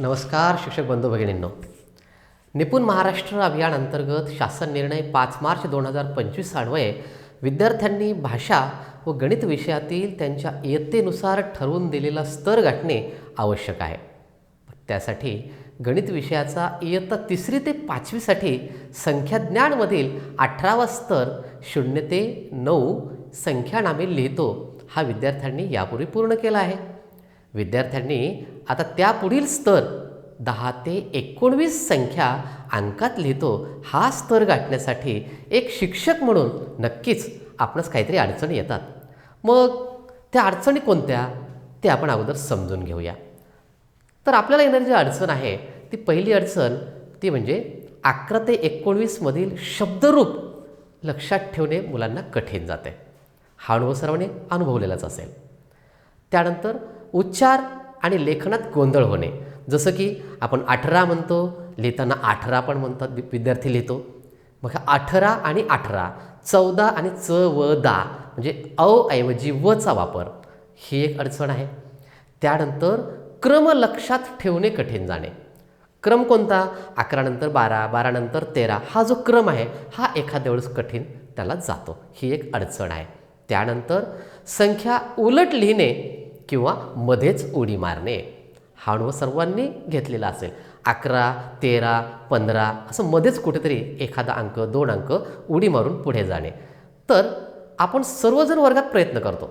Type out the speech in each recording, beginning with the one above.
नमस्कार शिक्षक बंधू भगिनींनो. निपुण महाराष्ट्र अभियान अंतर्गत शासन निर्णय पाच मार्च दोन हजार पंचवीस अन्वये विद्यार्थ्यांनी भाषा व गणित विषयातील त्यांच्या इयत्तेनुसार ठरवून दिलेला स्तर गाठणे आवश्यक आहे. त्यासाठी गणित विषयाचा इयत्ता तिसरी ते पाचवीसाठी संख्याज्ञानमधील अठरावा स्तर शून्य ते नऊ संख्या नामे लिहितो हा विद्यार्थ्यांनी यापूर्वी पूर्ण केला आहे. विद्यार्थ्यांनी आता त्यापुढील स्तर दहा ते एकोणवीस संख्या अंकात लिहितो. हा स्तर गाठण्यासाठी एक शिक्षक म्हणून नक्कीच आपणास काहीतरी अडचणी येतात. मग त्या अडचणी कोणत्या? ते आपण अगोदर समजून घेऊया. तर आपल्याला येणारी जी अडचण आहे ती पहिली अडचण ती म्हणजे अकरा ते एकोणवीसमधील शब्दरूप लक्षात ठेवणे मुलांना कठीण जाते. हा अनुभव सर्वांनी अनुभवलेलाच असेल. त्यानंतर उच्चार आणि लेखनात गोंधळ होणे. जसं की आपण अठरा म्हणतो लिहिताना अठरा पण म्हणतात विद्यार्थी लिहितो. मग अठरा आणि अठरा चौदा आणि च व दा म्हणजे अ ऐवजी वचा वापर ही एक अडचण आहे. त्यानंतर क्रम लक्षात ठेवणे कठीण जाणे. क्रम कोणता? अकरानंतर बारा बारानंतर तेरा. हा जो क्रम आहे हा एखाद्या वेळेस कठीण त्याला जातो. ही एक अडचण आहे. त्यानंतर संख्या उलट लिहिणे किंवा मध्येच उडी मारणे. हा अनुभव सर्वांनी घेतलेला असेल. अकरा तेरा पंधरा असं मध्येच कुठेतरी एखादा अंक दोन अंक उडी मारून पुढे जाणे. तर आपण सर्वजण वर्गात प्रयत्न करतो.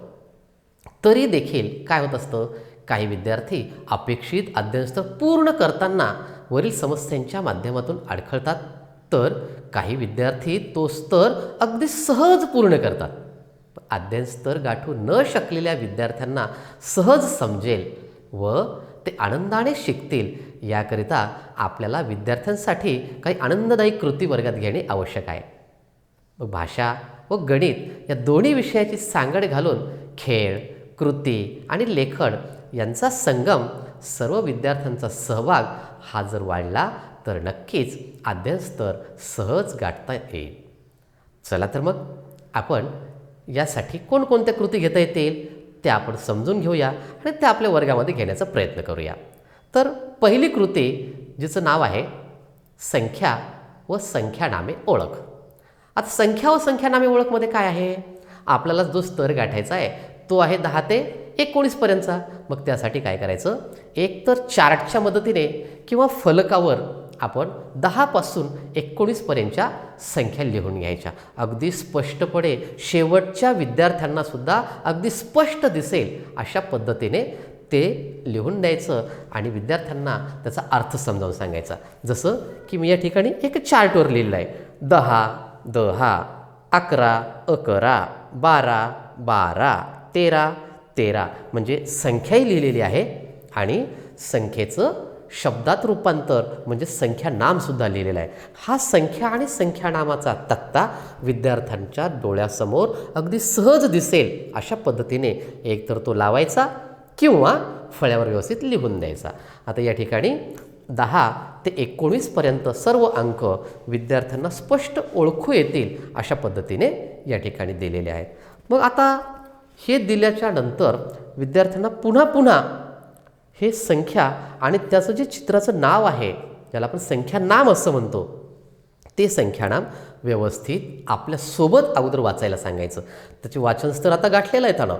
तरी देखील काय होत असतं? काही विद्यार्थी अपेक्षित अध्ययनस्तर पूर्ण करताना वरील समस्यांच्या माध्यमातून अडखळतात. तर काही विद्यार्थी तो स्तर अगदी सहज पूर्ण करतात. अध्ययन स्तर गाठू न शकलेल्या विद्यार्थ्यांना सहज समजेल व ते आनंदाने शिकतील याकरिता आपल्याला विद्यार्थ्यांसाठी काही आनंददायी कृती वर्गात घेणे आवश्यक आहे. मग भाषा व गणित या दोन्ही विषयाची सांगड घालून खेळ कृती आणि लेखन यांचा संगम सर्व विद्यार्थ्यांचा सहभाग हा जर वाढला तर नक्कीच अध्ययन स्तर सहज गाठता येईल. चला तर मग आपण यासाठी कोणकोणत्या कृती घेता येतील त्या आपण समजून घेऊया आणि त्या आपल्या वर्गामध्ये घेण्याचा प्रयत्न करूया. तर पहिली कृती जिचं नाव आहे संख्या व संख्यानामे ओळख. आता संख्या व संख्यानामे ओळखमध्ये काय आहे? आपल्याला जो स्तर गाठायचा आहे तो आहे दहा ते एकोणीसपर्यंतचा मग त्यासाठी काय करायचं? एक तर चार्टच्या मदतीने किंवा फलकावर आपण दहापासून एकोणीसपर्यंतच्या संख्या लिहून घ्यायच्या. अगदी स्पष्टपणे शेवटच्या विद्यार्थ्यांनासुद्धा अगदी स्पष्ट दिसेल अशा पद्धतीने ते लिहून द्यायचं आणि विद्यार्थ्यांना त्याचा अर्थ समजावून सांगायचा. जसं की मी या ठिकाणी एक चार्टवर लिहिलं आहे दहा दहा अकरा अकरा बारा बारा तेरा तेरा. म्हणजे संख्याही लिहिलेली आहे आणि संख्येचं शब्दात रूपांतर म्हणजे संख्या नामसुद्धा लिहिलेलं आहे. हा संख्या आणि संख्या नामाचा तक्ता विद्यार्थ्यांच्या डोळ्यासमोर अगदी सहज दिसेल अशा पद्धतीने एकतर तो लावायचा किंवा फळ्यावर व्यवस्थित लिहून द्यायचा. आता या ठिकाणी दहा ते एकोणीसपर्यंत सर्व अंक विद्यार्थ्यांना स्पष्ट ओळखू येतील अशा पद्धतीने या ठिकाणी दिलेले आहेत. मग आता हे दिल्याच्या नंतर विद्यार्थ्यांना पुन्हा पुन्हा हे संख्या आणि त्याचं जे चित्राचं नाव आहे ज्याला आपण संख्या नाम असं म्हणतो ते संख्यानाम व्यवस्थित आपल्यासोबत अगोदर वाचायला सांगायचं. त्याचे वाचन स्तर आता गाठलेलं आहे त्यानं.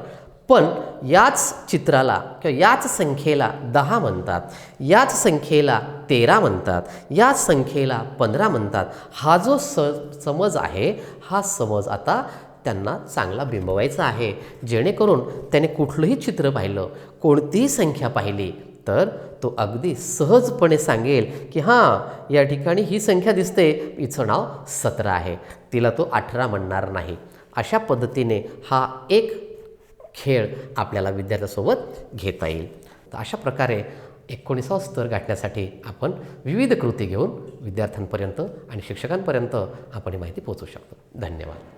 पण याच चित्राला किंवा याच संख्येला दहा म्हणतात याच संख्येला तेरा म्हणतात याच संख्येला पंधरा म्हणतात. हा जो स समज आहे हा समज आता त्यांना चांगला बिंबवायचा आहे. जेणेकरून त्याने कुठलंही चित्र पाहिलं कोणतीही संख्या पाहिली तर तो अगदी सहजपणे सांगेल की हां या ठिकाणी ही संख्या दिसते. हिचं नाव सतरा आहे. तिला तो अठरा म्हणणार नाही. अशा पद्धतीने हा एक खेळ आपल्याला विद्यार्थ्यासोबत घेता येईल. तर अशा प्रकारे एकोणीसावा स्तर गाठण्यासाठी आपण विविध कृती घेऊन विद्यार्थ्यांपर्यंत आणि शिक्षकांपर्यंत आपण ही माहिती पोहोचू शकतो. धन्यवाद.